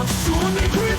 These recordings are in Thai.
Zawsze mnie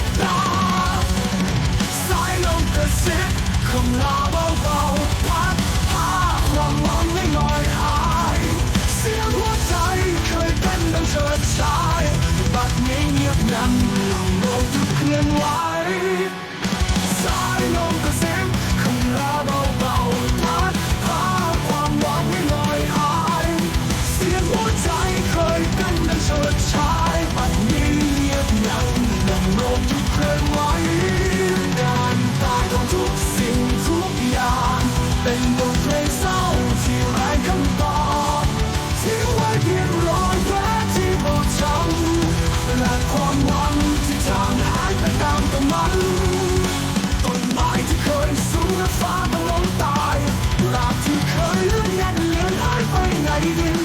ต้นไม้ที่เคยสูงและฟ้ามัล้มตายหากที่เคยลื่อนแน่นเลือนหาไปในดิน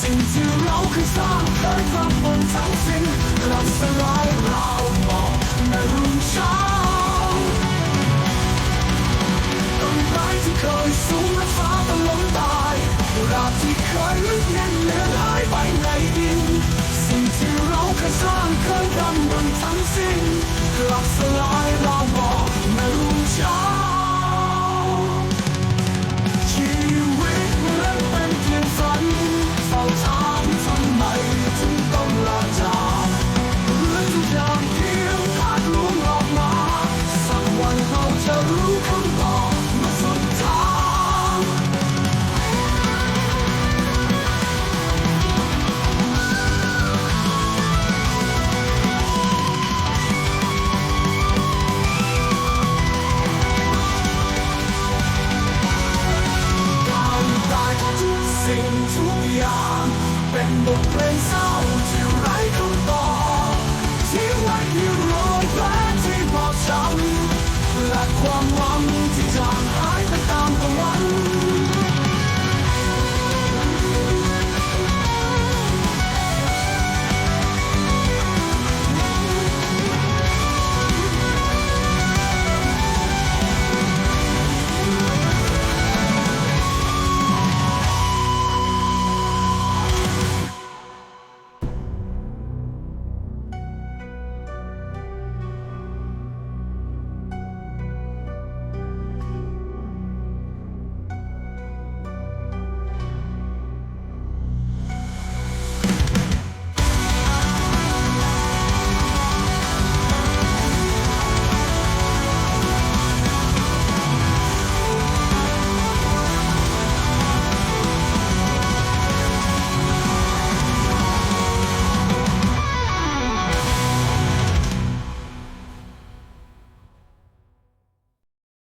สิ่งที่เราเคยสร้างเคยทำบนทั้งสิ้นกลัสลายเรามองในรุ่งเช้าต้นไม้ที่เคยสูงและฟ้ามัล้มตายหากที่เคยลื่อนแน่นเลือนหาไปในดิน สิ่งที่เราเคยสร้างเคยทำบนง ทุกอย่างเป็นบทเพลงเศร้าที่